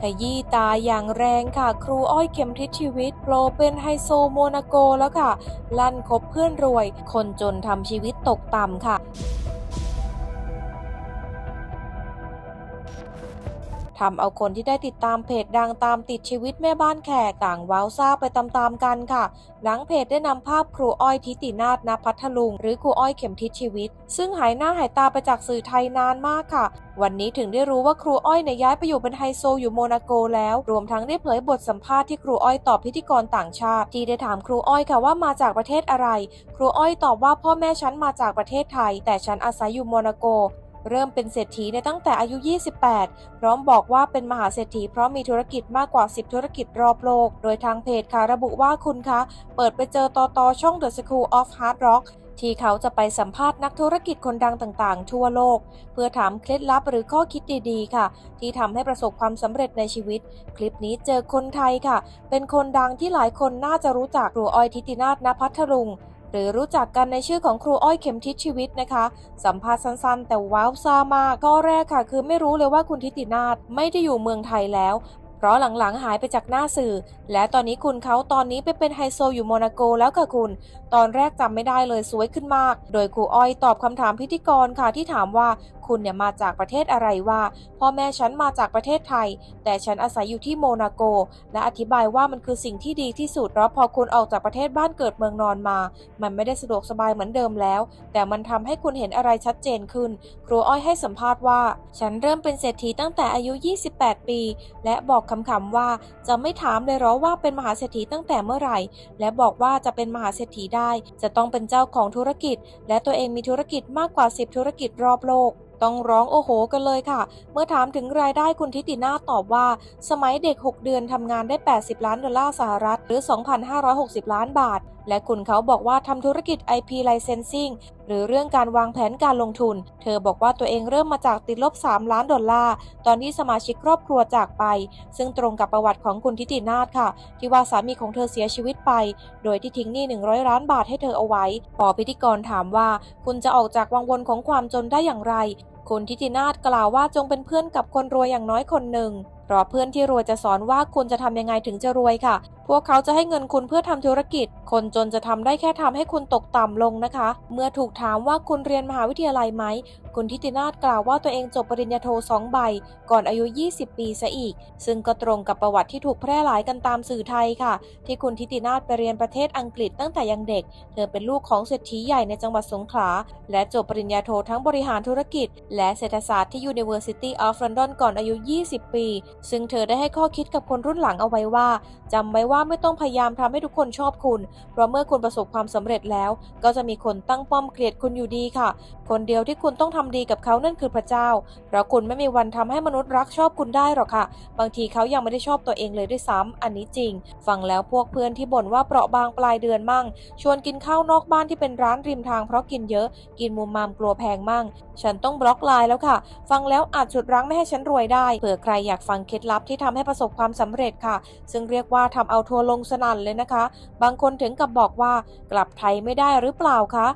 ขยี้ตาอย่างแรงค่ะ ครูอ้อยเข็มทิศชีวิตโผล่เป็นไฮโซโมนาโกแล้วค่ะ ลั่นคบเพื่อนรวย คนจนทำชีวิตตกต่ำค่ะ ทำเอาคนที่ได้ติดตามเพจดังตามติดชีวิตแม่บ้านแขกต่างว้าวซ่าไปตามๆกันค่ะ หลังเพจได้นำภาพครูอ้อยทิตินาถณพัทลุง หรือครูอ้อยเข็มทิศชีวิต ซึ่งหายหน้าหายตาไปจากสื่อไทยนานมากค่ะ วันนี้ถึงได้รู้ว่าครูอ้อยเนี่ยย้ายไปอยู่เป็นไฮโซอยู่โมนาโกแล้ว รวมทั้งได้เผยบทสัมภาษณ์ที่ครูอ้อยตอบพิธีกรต่างชาติ ที่ได้ถามครูอ้อยค่ะว่ามาจากประเทศอะไร ครูอ้อยตอบว่าพ่อแม่ฉันมาจากประเทศไทย แต่ฉันอาศัยอยู่โมนาโก เริ่มเป็นเศรษฐีในตั้งแต่อายุ 28 พร้อมบอกว่าเป็นมหาเศรษฐีเพราะมีธุรกิจมากกว่า 10 ธุรกิจรอบโลก โดยทางเพจค่ะระบุว่าคุณคะเปิดไปเจอตอตอช่อง The School of Hard Rock ที่เขาจะไปสัมภาษณ์นักธุรกิจคนดังต่างๆ ทั่วโลก เพื่อถามเคล็ดลับหรือข้อคิดดีๆ ค่ะ ที่ทำให้ประสบความสำเร็จในชีวิต คลิปนี้เจอคนไทยค่ะ เป็นคนดังที่หลายคนน่าจะรู้จักครูออยทิตินาถณพัทลุง หรือรู้จักกันในชื่อของครูอ้อยเข็มทิศชีวิตนะคะ สัมภาษณ์สั้นๆ แต่ว้าวซ่ามากข้อแรกค่ะ คือไม่รู้เลยว่าคุณทิตินาศไม่ได้อยู่เมืองไทยแล้ว เพราะหลังๆหายไปจากหน้าสื่อ และตอนนี้คุณเขาตอนนี้ไปเป็นไฮโซอยู่โมนาโกแล้วค่ะคุณ ตอนแรกจำไม่ได้เลยสวยขึ้นมาก โดยครูอ้อยตอบคำถามพิธีกรค่ะที่ถามว่าคุณเนี่ยมาจากประเทศอะไรว่าพ่อแม่ฉันมาจากประเทศไทย แต่ฉันอาศัยอยู่ที่โมนาโก และอธิบายว่ามันคือสิ่งที่ดีที่สุดเพราะพอคุณออกจากประเทศบ้านเกิดเมืองนอนมา มันไม่ได้สะดวกสบายเหมือนเดิมแล้ว แต่มันทำให้คุณเห็นอะไรชัดเจนขึ้น ครูอ้อยให้สัมภาษณ์ว่า ฉันเริ่มเป็นเศรษฐีตั้งแต่อายุ 28 ปี และบอกคำๆว่า จะไม่ถามเลยหรอว่าเป็นมหาเศรษฐีตั้งแต่เมื่อไหร่ และบอกว่าจะเป็นมหาเศรษฐีได้ จะต้องเป็นเจ้าของธุรกิจ และตัวเองมีธุรกิจมากกว่า 10 ธุรกิจรอบโลกต้องร้องโอ้โหกันเลยค่ะ เมื่อถามถึงรายได้คุณทิตินาตอบว่า สมัยเด็ก 6 เดือนทำงานได้ 80 ล้านดอลลาร์สหรัฐ หรือ 2,560 ล้านบาท และคุณเขาบอกว่าทำธุรกิจ IP Licensing หรือเรื่องการวางแผนการลงทุน เธอบอกว่าตัวเองเริ่มมาจากติดลบ 3 ล้านดอลลาร์ ตอนที่สมาชิกครอบครัวจากไป ซึ่งตรงกับประวัติของคุณทิตินาถค่ะ ที่ว่าสามีของเธอเสียชีวิตไป โดยที่ทิ้งหนี้ 100 ล้านบาทให้เธอเอาไว้ พอพิธีกรถามว่า คุณจะออกจากวังวนของความจนได้อย่างไร คุณทิตินาถกล่าวว่าจงเป็นเพื่อนกับคนรวยอย่างน้อยคนหนึ่งเพราะเพื่อนที่รวยจะสอนว่าคุณจะทำยังไงถึงจะรวยค่ะ พวกเขาจะให้เงินคุณเพื่อทำธุรกิจ คนจนจะทำได้แค่ทำให้คุณตกต่ำลงนะคะ เมื่อถูกถามว่าคุณเรียนมหาวิทยาลัยไหม คุณทิตินาถกล่าวว่าตัวเองจบปริญญาโทสองใบ ก่อนอายุ 20 ปีซะอีก ซึ่งก็ตรงกับประวัติที่ถูกแพร่หลายกันตามสื่อไทยค่ะ ที่คุณทิตินาถไปเรียนประเทศอังกฤษตั้งแต่ยังเด็ก เธอเป็นลูกของเศรษฐีใหญ่ในจังหวัดสงขลา และจบปริญญาโททั้งบริหารธุรกิจ และเศรษฐศาสตร์ที่ University of London ก่อนอายุ 20 ปี ซึ่งเธอได้ให้ข้อคิดกับคนรุ่นหลังเอาไว้ว่าจำไว้ว่าไม่ต้องพยายามทำให้ทุกคนชอบคุณ เพราะเมื่อคุณประสบความสำเร็จแล้ว ก็จะมีคนตั้งป้อมเกลียดคุณอยู่ดีค่ะ คนเดียวที่คุณต้องทำดีกับเขานั่นคือพระเจ้า เพราะคุณไม่มีวันทำให้มนุษย์รักชอบคุณได้หรอกค่ะ บางทีเขายังไม่ได้ชอบตัวเองเลยด้วยซ้ำอันนี้จริง ฟังแล้วพวกเพื่อนที่บ่นว่าเปราะบางปลายเดือนมั่ง ชวนกินข้าวนอกบ้านที่เป็นร้านริมทางเพราะกินเยอะ กินมุมมามกลัวแพงมั่ง ฉันต้องบล็อกไลน์แล้วค่ะ ฟังแล้วอาจฉุดรั้งไม่ให้ฉันรวยได้ เผื่อใครอยากฟังเคล็ดลับที่ทำให้ประสบความสำเร็จค่ะ ซึ่งเรียกว่าทำเอาทัวร์ลงสนั่นเลยนะคะ บางคนถึงกับบอกว่ากลับไทยไม่ได้หรือเปล่าคะ